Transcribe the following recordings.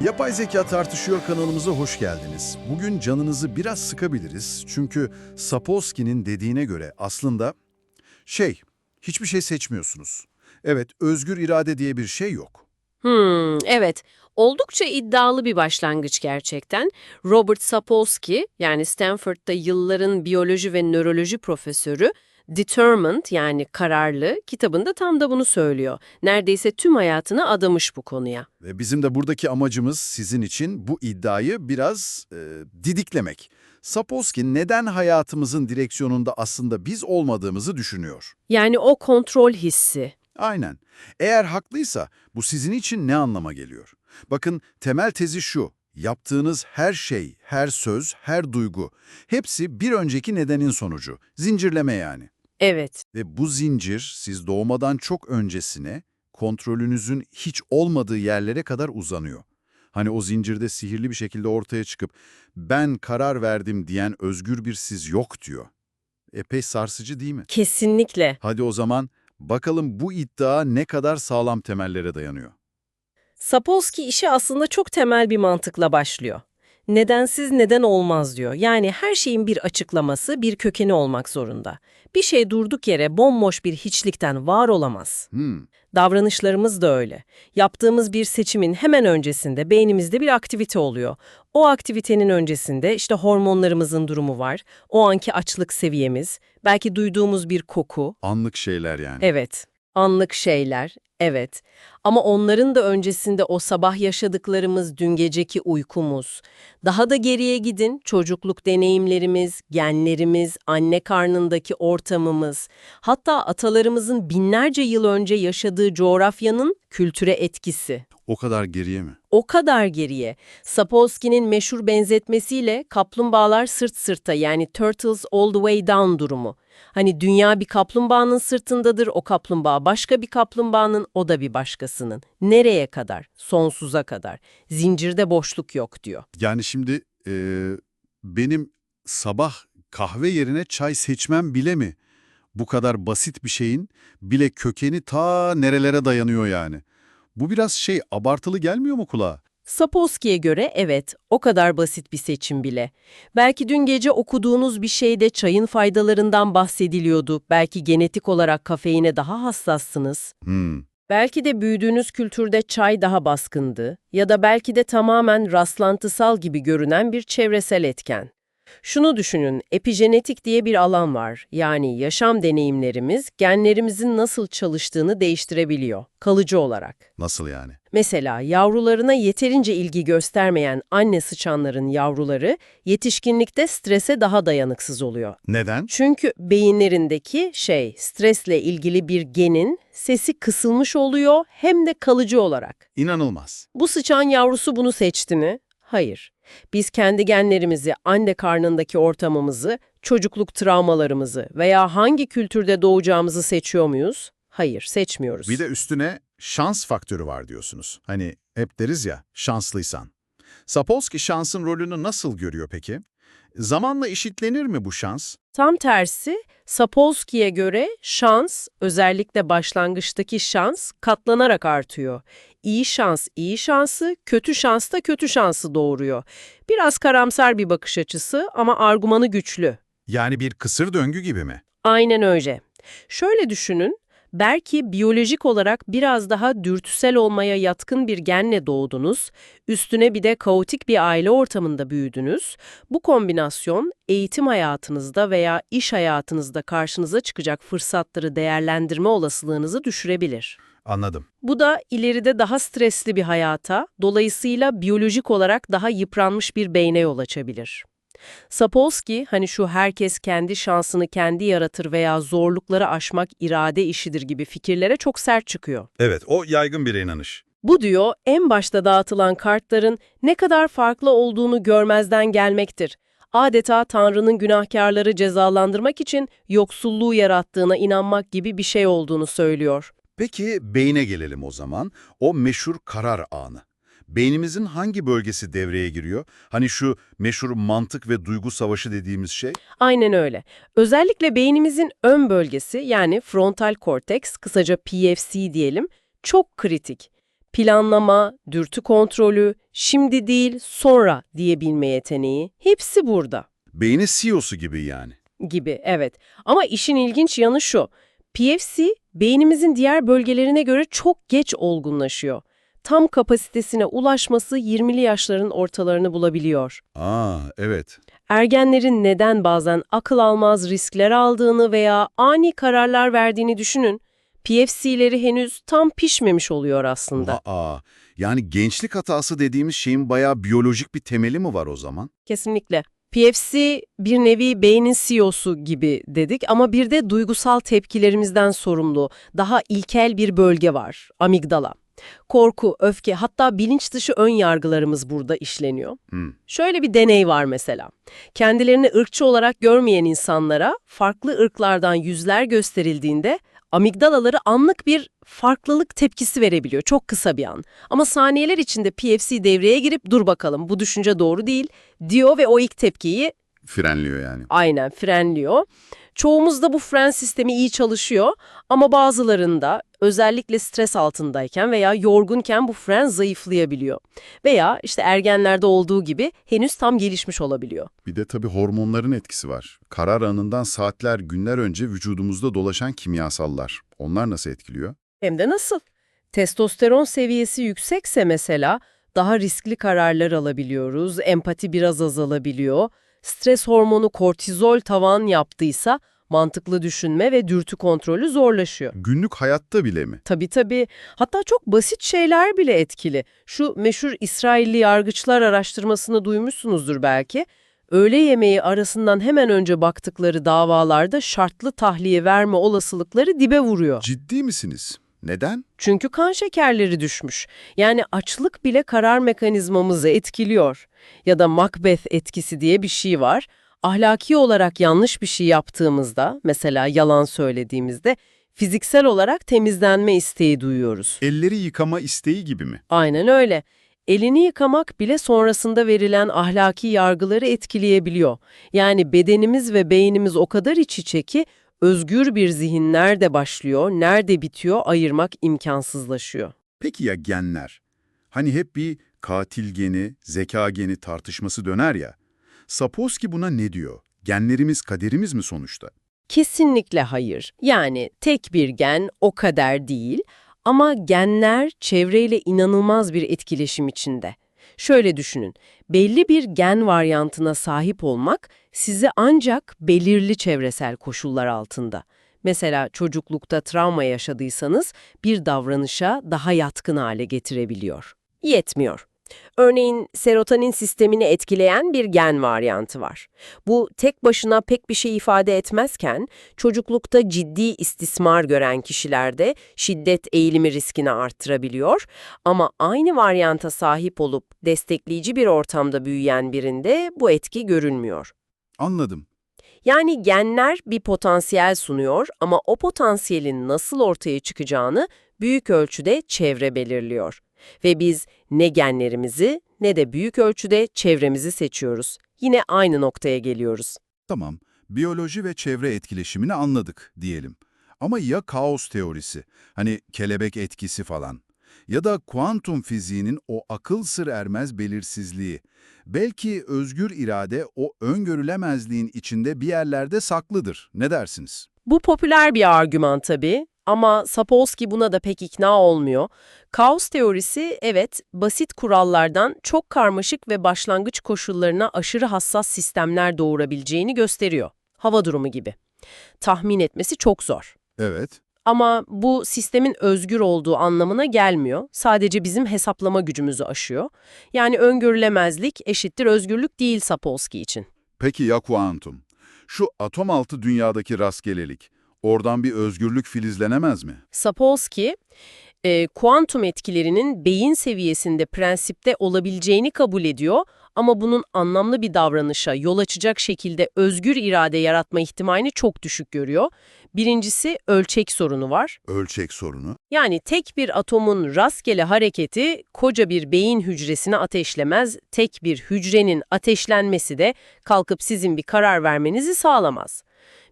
Yapay Zeka Tartışıyor kanalımıza hoş geldiniz. Bugün canınızı biraz sıkabiliriz çünkü Sapolsky'nin dediğine göre aslında şey, hiçbir şey seçmiyorsunuz. Evet, özgür irade diye bir şey yok. Hmm, evet. Oldukça iddialı bir başlangıç gerçekten. Robert Sapolsky, yani Stanford'da yılların biyoloji ve nöroloji profesörü, Determined yani kararlı kitabında tam da bunu söylüyor. Neredeyse tüm hayatını adamış bu konuya. Ve bizim de buradaki amacımız sizin için bu iddiayı biraz e, didiklemek. Sapolsky neden hayatımızın direksiyonunda aslında biz olmadığımızı düşünüyor. Yani o kontrol hissi. Aynen. Eğer haklıysa bu sizin için ne anlama geliyor? Bakın temel tezi şu. Yaptığınız her şey, her söz, her duygu hepsi bir önceki nedenin sonucu. Zincirleme yani. Evet. Ve bu zincir siz doğmadan çok öncesine kontrolünüzün hiç olmadığı yerlere kadar uzanıyor. Hani o zincirde sihirli bir şekilde ortaya çıkıp ben karar verdim diyen özgür bir siz yok diyor. Epey sarsıcı değil mi? Kesinlikle. Hadi o zaman bakalım bu iddia ne kadar sağlam temellere dayanıyor. Sapolsky işi aslında çok temel bir mantıkla başlıyor. Nedensiz neden olmaz diyor. Yani her şeyin bir açıklaması, bir kökeni olmak zorunda. Bir şey durduk yere bomboş bir hiçlikten var olamaz. Hmm, Davranışlarımız da öyle. Yaptığımız bir seçimin hemen öncesinde beynimizde bir aktivite oluyor. O aktivitenin öncesinde işte hormonlarımızın durumu var, o anki açlık seviyemiz, belki duyduğumuz bir koku, anlık şeyler yani. Evet, anlık şeyler, evet. Ama onların da öncesinde o sabah yaşadıklarımız, dün geceki uykumuz. Daha da geriye gidin, çocukluk deneyimlerimiz, genlerimiz, anne karnındaki ortamımız. Hatta atalarımızın binlerce yıl önce yaşadığı coğrafyanın kültüre etkisi. O kadar geriye mi? O kadar geriye. Sapolsky'nin meşhur benzetmesiyle kaplumbağalar sırt sırta yani turtles all the way down durumu. Hani dünya bir kaplumbağanın sırtındadır, o kaplumbağa başka bir kaplumbağanın, o da bir başkasının. Nereye kadar? Sonsuza kadar. Zincirde boşluk yok diyor. Yani şimdi eee, benim sabah kahve yerine çay seçmem bile mi? Bu kadar basit bir şeyin bile kökeni ta nerelere dayanıyor yani. Bu biraz şey abartılı gelmiyor mu kulağa? Sapolsky'ye göre evet, o kadar basit bir seçim bile. Belki dün gece okuduğunuz bir şeyde çayın faydalarından bahsediliyordu. Belki genetik olarak kafeine daha hassassınız. Hmm. Belki de büyüdüğünüz kültürde çay daha baskındı ya da belki de tamamen rastlantısal gibi görünen bir çevresel etken. Şunu düşünün, epigenetik diye bir alan var. Yani yaşam deneyimlerimiz genlerimizin nasıl çalıştığını değiştirebiliyor, kalıcı olarak. Nasıl yani? Mesela yavrularına yeterince ilgi göstermeyen anne sıçanların yavruları yetişkinlikte strese daha dayanıksız oluyor. Neden? Çünkü beyinlerindeki şey, stresle ilgili bir genin sesi kısılmış oluyor hem de kalıcı olarak. İnanılmaz. Bu sıçan yavrusu bunu seçti mi? Hayır. Biz kendi genlerimizi, anne karnındaki ortamımızı, çocukluk travmalarımızı veya hangi kültürde doğacağımızı seçiyor muyuz? Hayır, seçmiyoruz. Bir de üstüne şans faktörü var diyorsunuz. Hani hep deriz ya şanslıysan. Sapolsky şansın rolünü nasıl görüyor peki? Zamanla eşitlenir mi bu şans? Tam tersi, Sapolsky'ye göre şans, özellikle başlangıçtaki şans katlanarak artıyor. İyi şans iyi şansı, kötü şans da kötü şansı doğuruyor. Biraz karamsar bir bakış açısı ama argümanı güçlü. Yani bir kısır döngü gibi mi? Aynen öyle. Şöyle düşünün, belki biyolojik olarak biraz daha dürtüsel olmaya yatkın bir genle doğdunuz, üstüne bir de kaotik bir aile ortamında büyüdünüz. Bu kombinasyon eğitim hayatınızda veya iş hayatınızda karşınıza çıkacak fırsatları değerlendirme olasılığınızı düşürebilir. Anladım. Bu da ileride daha stresli bir hayata, dolayısıyla biyolojik olarak daha yıpranmış bir beyne yol açabilir. Sapolsky, hani şu herkes kendi şansını kendi yaratır veya zorlukları aşmak irade işidir gibi fikirlere çok sert çıkıyor. Evet, o yaygın bir inanış. Bu diyor, en başta dağıtılan kartların ne kadar farklı olduğunu görmezden gelmektir. Adeta Tanrı'nın günahkarları cezalandırmak için yoksulluğu yarattığına inanmak gibi bir şey olduğunu söylüyor. Peki beyne gelelim o zaman. O meşhur karar anı. Beynimizin hangi bölgesi devreye giriyor? Hani şu meşhur mantık ve duygu savaşı dediğimiz şey? Aynen öyle. Özellikle beynimizin ön bölgesi yani frontal korteks, kısaca PFC diyelim, çok kritik. Planlama, dürtü kontrolü, şimdi değil sonra diyebilme yeteneği hepsi burada Beyni CEO'su gibi yani. gibi evet. Ama işin ilginç yanı şu. PFC beynimizin diğer bölgelerine göre çok geç olgunlaşıyor. Tam kapasitesine ulaşması 20'li yaşların ortalarını bulabiliyor. Aa, evet. Ergenlerin neden bazen akıl almaz riskler aldığını veya ani kararlar verdiğini düşünün. PFC'leri henüz tam pişmemiş oluyor aslında. Aa, yani gençlik hatası dediğimiz şeyin bayağı biyolojik bir temeli mi var o zaman? Kesinlikle. PFC bir nevi beynin CEO'su gibi dedik ama bir de duygusal tepkilerimizden sorumlu, daha ilkel bir bölge var, amigdala. Korku, öfke hatta bilinç dışı ön yargılarımız burada işleniyor. Hmm. Şöyle bir deney var mesela. Kendilerini ırkçı olarak görmeyen insanlara farklı ırklardan yüzler gösterildiğinde amigdalaları anlık bir farklılık tepkisi verebiliyor. Çok kısa bir an. Ama saniyeler içinde PFC devreye girip dur bakalım bu düşünce doğru değil diyor ve o ilk tepkiyi Frenliyor yani. aynen frenliyor. Çoğumuzda bu fren sistemi iyi çalışıyor ama bazılarında özellikle stres altındayken veya yorgunken bu fren zayıflayabiliyor. Veya işte ergenlerde olduğu gibi henüz tam gelişmiş olabiliyor. Bir de tabii hormonların etkisi var. Karar anından saatler, günler önce vücudumuzda dolaşan kimyasallar. Onlar nasıl etkiliyor? Hem de nasıl? Testosteron seviyesi yüksekse mesela daha riskli kararlar alabiliyoruz, empati biraz azalabiliyor. Stres hormonu kortizol tavan yaptıysa mantıklı düşünme ve dürtü kontrolü zorlaşıyor. Günlük hayatta bile mi? Tabii tabii. Hatta çok basit şeyler bile etkili. Şu meşhur İsrailli yargıçlar araştırmasını duymuşsunuzdur belki. Öğle yemeği arasından hemen önce baktıkları davalarda şartlı tahliye verme olasılıkları dibe vuruyor. Ciddi misiniz? Neden? Çünkü kan şekerleri düşmüş. Yani açlık bile karar mekanizmamızı etkiliyor. Ya da Macbeth etkisi diye bir şey var. Ahlaki olarak yanlış bir şey yaptığımızda, mesela yalan söylediğimizde, fiziksel olarak temizlenme isteği duyuyoruz. Elleri yıkama isteği gibi mi? Aynen öyle. Elini yıkamak bile sonrasında verilen ahlaki yargıları etkileyebiliyor. Yani bedenimiz ve beynimiz o kadar iç içe ki özgür bir zihin nerede başlıyor, nerede bitiyor ayırmak imkansızlaşıyor. Peki ya genler? Hani hep bir katil geni, zeka geni tartışması döner ya. Sapolsky buna ne diyor? Genlerimiz kaderimiz mi sonuçta? Kesinlikle hayır. Yani tek bir gen o kadar değil ama genler çevreyle inanılmaz bir etkileşim içinde. Şöyle düşünün, belli bir gen varyantına sahip olmak sizi ancak belirli çevresel koşullar altında. Mesela çocuklukta travma yaşadıysanız bir davranışa daha yatkın hale getirebiliyor. Yetmiyor. Örneğin serotonin sistemini etkileyen bir gen varyantı var. Bu tek başına pek bir şey ifade etmezken çocuklukta ciddi istismar gören kişilerde şiddet eğilimi riskini arttırabiliyor ama aynı varyanta sahip olup destekleyici bir ortamda büyüyen birinde bu etki görülmüyor. Anladım. Yani genler bir potansiyel sunuyor ama o potansiyelin nasıl ortaya çıkacağını büyük ölçüde çevre belirliyor. Ve biz ne genlerimizi ne de büyük ölçüde çevremizi seçiyoruz. Yine aynı noktaya geliyoruz. Tamam, biyoloji ve çevre etkileşimini anladık diyelim. Ama ya kaos teorisi, hani kelebek etkisi falan? Ya da kuantum fiziğinin o akıl sır ermez belirsizliği. Belki özgür irade o öngörülemezliğin içinde bir yerlerde saklıdır. Ne dersiniz? Bu popüler bir argüman tabii ama Sapolsky buna da pek ikna olmuyor. Kaos teorisi evet basit kurallardan çok karmaşık ve başlangıç koşullarına aşırı hassas sistemler doğurabileceğini gösteriyor. Hava durumu gibi. Tahmin etmesi çok zor. Evet. Ama bu sistemin özgür olduğu anlamına gelmiyor. Sadece bizim hesaplama gücümüzü aşıyor. Yani öngörülemezlik eşittir özgürlük değil Sapolsky için. Peki ya kuantum? Şu atom altı dünyadaki rastgelelik, oradan bir özgürlük filizlenemez mi? Sapolsky, e, kuantum etkilerinin beyin seviyesinde prensipte olabileceğini kabul ediyor ama bunun anlamlı bir davranışa yol açacak şekilde özgür irade yaratma ihtimalini çok düşük görüyor. Birincisi ölçek sorunu var. Ölçek sorunu. Yani tek bir atomun rastgele hareketi koca bir beyin hücresini ateşlemez, tek bir hücrenin ateşlenmesi de kalkıp sizin bir karar vermenizi sağlamaz.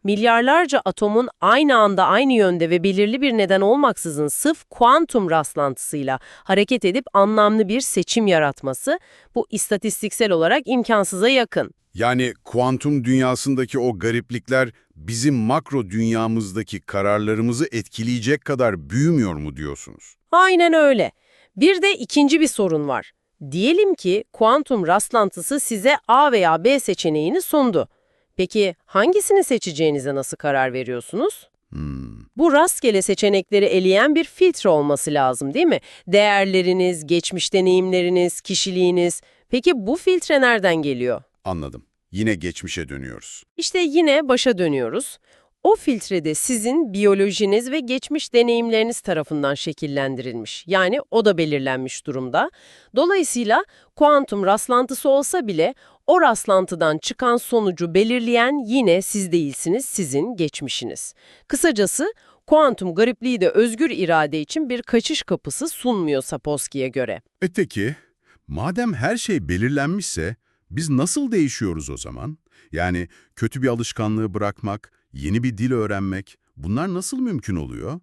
Milyarlarca atomun aynı anda aynı yönde ve belirli bir neden olmaksızın sırf kuantum rastlantısıyla hareket edip anlamlı bir seçim yaratması bu istatistiksel olarak imkansıza yakın. Yani kuantum dünyasındaki o gariplikler bizim makro dünyamızdaki kararlarımızı etkileyecek kadar büyümüyor mu diyorsunuz? Aynen öyle. Bir de ikinci bir sorun var. Diyelim ki kuantum rastlantısı size A veya B seçeneğini sundu. Peki hangisini seçeceğinize nasıl karar veriyorsunuz? Hmm. Bu rastgele seçenekleri eleyen bir filtre olması lazım değil mi? Değerleriniz, geçmiş deneyimleriniz, kişiliğiniz. Peki bu filtre nereden geliyor? Anladım. Yine geçmişe dönüyoruz. İşte yine başa dönüyoruz. O filtrede sizin biyolojiniz ve geçmiş deneyimleriniz tarafından şekillendirilmiş. Yani o da belirlenmiş durumda. Dolayısıyla kuantum rastlantısı olsa bile o rastlantıdan çıkan sonucu belirleyen yine siz değilsiniz, sizin geçmişiniz. Kısacası kuantum garipliği de özgür irade için bir kaçış kapısı sunmuyor Sapolsky'ye göre. Öteki, E madem her şey belirlenmişse biz nasıl değişiyoruz o zaman? Yani kötü bir alışkanlığı bırakmak, yeni bir dil öğrenmek, bunlar nasıl mümkün oluyor?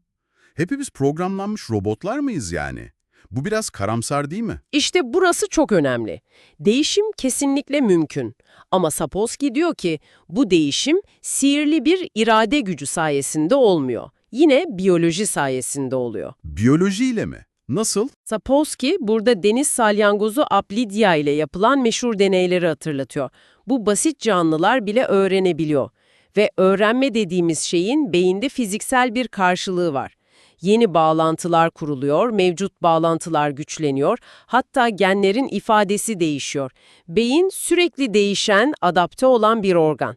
Hepimiz programlanmış robotlar mıyız yani? Bu biraz karamsar değil mi? İşte burası çok önemli. Değişim kesinlikle mümkün. Ama Sapolsky diyor ki bu değişim sihirli bir irade gücü sayesinde olmuyor. Yine biyoloji sayesinde oluyor. Biyolojiyle mi? Nasıl? Sapolsky burada deniz salyangozu Aplidya ile yapılan meşhur deneyleri hatırlatıyor. Bu basit canlılar bile öğrenebiliyor. Ve öğrenme dediğimiz şeyin beyinde fiziksel bir karşılığı var. Yeni bağlantılar kuruluyor, mevcut bağlantılar güçleniyor, hatta genlerin ifadesi değişiyor. Beyin sürekli değişen, adapte olan bir organ.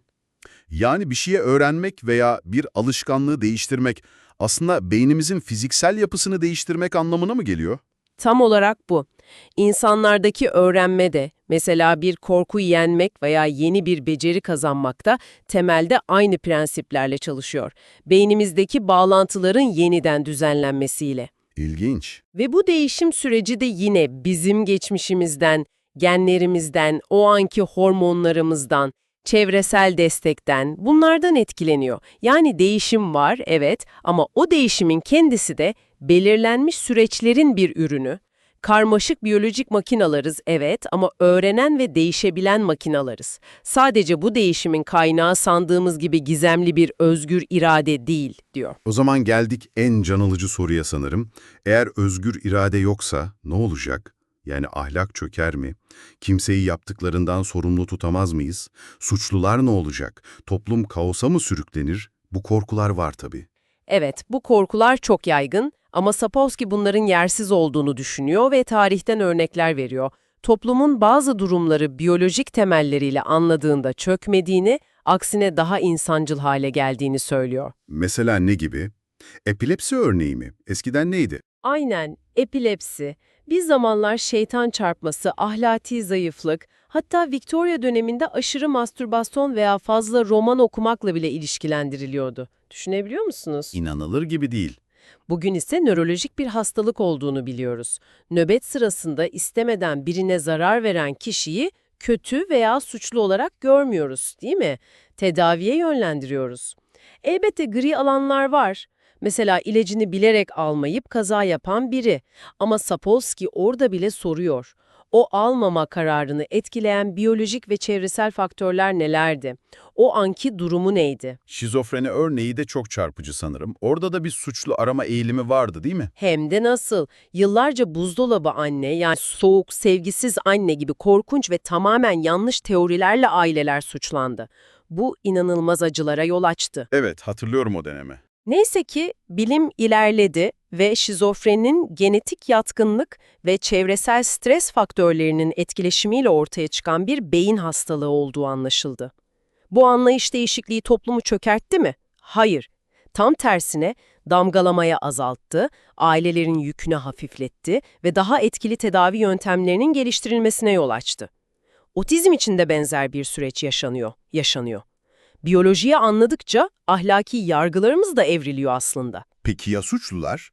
Yani bir şeye öğrenmek veya bir alışkanlığı değiştirmek aslında beynimizin fiziksel yapısını değiştirmek anlamına mı geliyor? Tam olarak bu. İnsanlardaki öğrenme de, mesela bir korku yenmek veya yeni bir beceri kazanmakta temelde aynı prensiplerle çalışıyor. Beynimizdeki bağlantıların yeniden düzenlenmesiyle. İlginç. Ve bu değişim süreci de yine bizim geçmişimizden, genlerimizden, o anki hormonlarımızdan, çevresel destekten, bunlardan etkileniyor. Yani değişim var, evet ama o değişimin kendisi de belirlenmiş süreçlerin bir ürünü. Karmaşık biyolojik makinalarız, evet ama öğrenen ve değişebilen makinalarız. Sadece bu değişimin kaynağı sandığımız gibi gizemli bir özgür irade değil, diyor. O zaman geldik en can alıcı soruya sanırım. Eğer özgür irade yoksa ne olacak? Yani ahlak çöker mi? Kimseyi yaptıklarından sorumlu tutamaz mıyız? Suçlular ne olacak? Toplum kaosa mı sürüklenir? Bu korkular var tabii. Evet, bu korkular çok yaygın ama Sapolsky bunların yersiz olduğunu düşünüyor ve tarihten örnekler veriyor. Toplumun bazı durumları biyolojik temelleriyle anladığında çökmediğini, aksine daha insancıl hale geldiğini söylüyor. Mesela ne gibi? Epilepsi örneği mi? Eskiden neydi? Aynen, epilepsi, bir zamanlar şeytan çarpması, ahlaki zayıflık, hatta Victoria döneminde aşırı mastürbasyon veya fazla roman okumakla bile ilişkilendiriliyordu. Düşünebiliyor musunuz? İnanılır gibi değil. Bugün ise nörolojik bir hastalık olduğunu biliyoruz. Nöbet sırasında istemeden birine zarar veren kişiyi kötü veya suçlu olarak görmüyoruz, değil mi? Tedaviye yönlendiriyoruz. Elbette gri alanlar var. Mesela ilacını bilerek almayıp kaza yapan biri. Ama Sapolsky orada bile soruyor. O almama kararını etkileyen biyolojik ve çevresel faktörler nelerdi? O anki durumu neydi? Şizofreni örneği de çok çarpıcı sanırım. Orada da bir suçlu arama eğilimi vardı değil mi? Hem de nasıl? Yıllarca buzdolabı anne, yani soğuk, sevgisiz anne gibi korkunç ve tamamen yanlış teorilerle aileler suçlandı. Bu inanılmaz acılara yol açtı. Evet, hatırlıyorum o dönemi. Neyse ki bilim ilerledi ve şizofreninin genetik yatkınlık ve çevresel stres faktörlerinin etkileşimiyle ortaya çıkan bir beyin hastalığı olduğu anlaşıldı. Bu anlayış değişikliği toplumu çökertti mi? Hayır. Tam tersine damgalamaya azalttı, ailelerin yükünü hafifletti ve daha etkili tedavi yöntemlerinin geliştirilmesine yol açtı. Otizm için de benzer bir süreç yaşanıyor, yaşanıyor. Biyolojiyi anladıkça ahlaki yargılarımız da evriliyor aslında. Peki ya suçlular?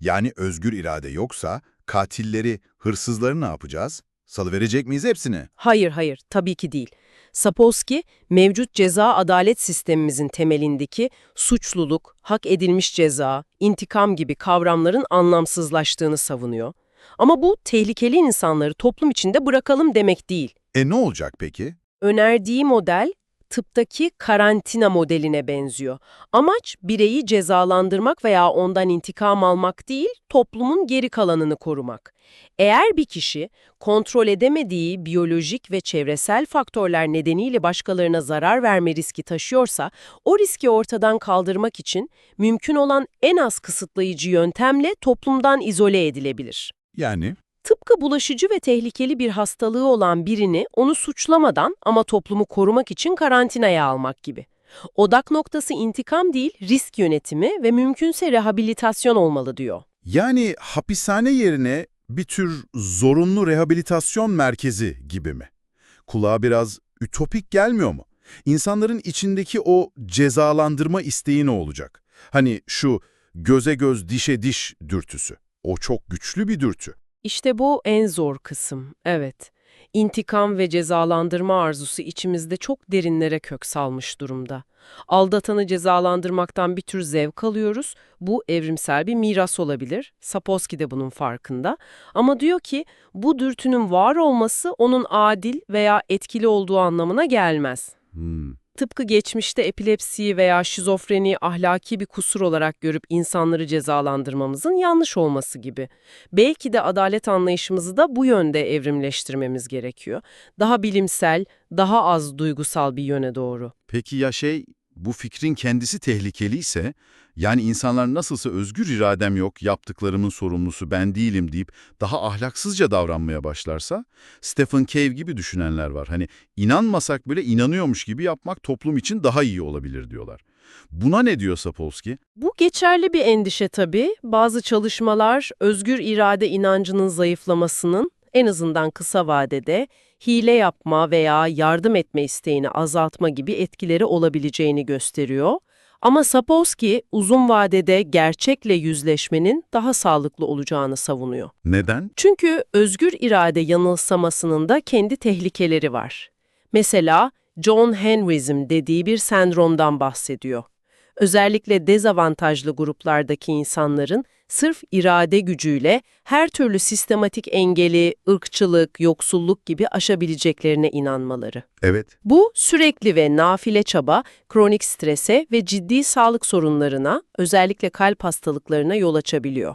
Yani özgür irade yoksa katilleri, hırsızları ne yapacağız? Salıverecek miyiz hepsini? Hayır hayır, tabii ki değil. Sapolsky, mevcut ceza adalet sistemimizin temelindeki suçluluk, hak edilmiş ceza, intikam gibi kavramların anlamsızlaştığını savunuyor. Ama bu tehlikeli insanları toplum içinde bırakalım demek değil. E ne olacak peki? Önerdiği model tıptaki karantina modeline benziyor. Amaç bireyi cezalandırmak veya ondan intikam almak değil, toplumun geri kalanını korumak. Eğer bir kişi kontrol edemediği biyolojik ve çevresel faktörler nedeniyle başkalarına zarar verme riski taşıyorsa, o riski ortadan kaldırmak için mümkün olan en az kısıtlayıcı yöntemle toplumdan izole edilebilir. Yani Tıpkı bulaşıcı ve tehlikeli bir hastalığı olan birini onu suçlamadan ama toplumu korumak için karantinaya almak gibi. Odak noktası intikam değil, risk yönetimi ve mümkünse rehabilitasyon olmalı diyor. Yani hapishane yerine bir tür zorunlu rehabilitasyon merkezi gibi mi? Kulağa biraz ütopik gelmiyor mu? İnsanların içindeki o cezalandırma isteği ne olacak? Hani şu göze göz dişe diş dürtüsü. O çok güçlü bir dürtü. İşte bu en zor kısım, evet. İntikam ve cezalandırma arzusu içimizde çok derinlere kök salmış durumda. Aldatanı cezalandırmaktan bir tür zevk alıyoruz. Bu evrimsel bir miras olabilir. Sapolsky de bunun farkında. Ama diyor ki bu dürtünün var olması onun adil veya etkili olduğu anlamına gelmez. Hmm. Tıpkı geçmişte epilepsiyi veya şizofreniyi ahlaki bir kusur olarak görüp insanları cezalandırmamızın yanlış olması gibi. Belki de adalet anlayışımızı da bu yönde evrimleştirmemiz gerekiyor. Daha bilimsel, daha az duygusal bir yöne doğru. Peki ya şey, bu fikrin kendisi tehlikeliyse, yani insanlar nasılsa özgür iradem yok, yaptıklarımın sorumlusu ben değilim deyip daha ahlaksızca davranmaya başlarsa, Stephen Cave gibi düşünenler var. Hani inanmasak bile inanıyormuş gibi yapmak toplum için daha iyi olabilir diyorlar. Buna ne diyor Sapolsky? Bu geçerli bir endişe tabii. Bazı çalışmalar özgür irade inancının zayıflamasının en azından kısa vadede hile yapma veya yardım etme isteğini azaltma gibi etkileri olabileceğini gösteriyor. Ama Sapolsky uzun vadede gerçekle yüzleşmenin daha sağlıklı olacağını savunuyor. Neden? Çünkü özgür irade yanılsamasının da kendi tehlikeleri var. Mesela John Henry'sm dediği bir sendromdan bahsediyor. Özellikle dezavantajlı gruplardaki insanların sırf irade gücüyle her türlü sistematik engeli, ırkçılık, yoksulluk gibi aşabileceklerine inanmaları. Evet. Bu sürekli ve nafile çaba kronik strese ve ciddi sağlık sorunlarına, özellikle kalp hastalıklarına yol açabiliyor.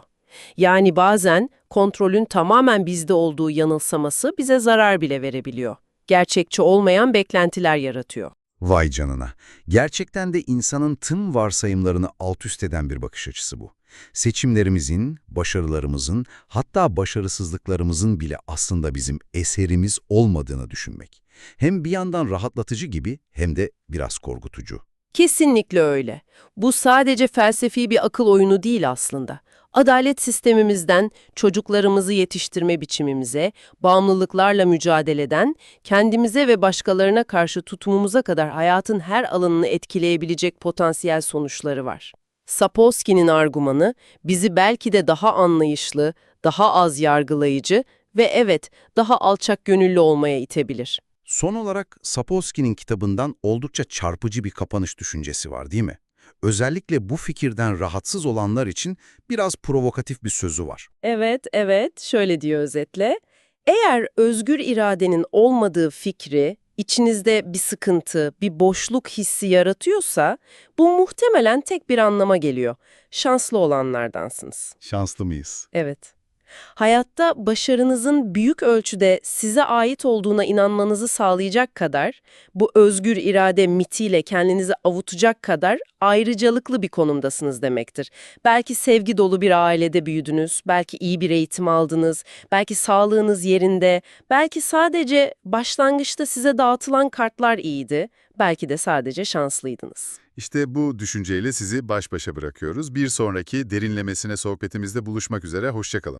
Yani bazen kontrolün tamamen bizde olduğu yanılsaması bize zarar bile verebiliyor. Gerçekçi olmayan beklentiler yaratıyor. Vay canına. Gerçekten de insanın tüm varsayımlarını alt üst eden bir bakış açısı bu. Seçimlerimizin, başarılarımızın, hatta başarısızlıklarımızın bile aslında bizim eserimiz olmadığını düşünmek. Hem bir yandan rahatlatıcı gibi hem de biraz korkutucu. Kesinlikle öyle. Bu sadece felsefi bir akıl oyunu değil aslında. Adalet sistemimizden çocuklarımızı yetiştirme biçimimize, bağımlılıklarla mücadeleden, kendimize ve başkalarına karşı tutumumuza kadar hayatın her alanını etkileyebilecek potansiyel sonuçları var. Sapolsky'nin argümanı bizi belki de daha anlayışlı, daha az yargılayıcı ve evet daha alçak gönüllü olmaya itebilir. Son olarak Sapolsky'nin kitabından oldukça çarpıcı bir kapanış düşüncesi var değil mi? Özellikle bu fikirden rahatsız olanlar için biraz provokatif bir sözü var. Evet, evet. Şöyle diyor özetle. Eğer özgür iradenin olmadığı fikri içinizde bir sıkıntı, bir boşluk hissi yaratıyorsa bu muhtemelen tek bir anlama geliyor. Şanslı olanlardansınız. Şanslı mıyız? Evet. Hayatta başarınızın büyük ölçüde size ait olduğuna inanmanızı sağlayacak kadar, bu özgür irade mitiyle kendinizi avutacak kadar ayrıcalıklı bir konumdasınız demektir. Belki sevgi dolu bir ailede büyüdünüz, belki iyi bir eğitim aldınız, belki sağlığınız yerinde, belki sadece başlangıçta size dağıtılan kartlar iyiydi, belki de sadece şanslıydınız. İşte bu düşünceyle sizi baş başa bırakıyoruz. Bir sonraki derinlemesine sohbetimizde buluşmak üzere, hoşçakalın.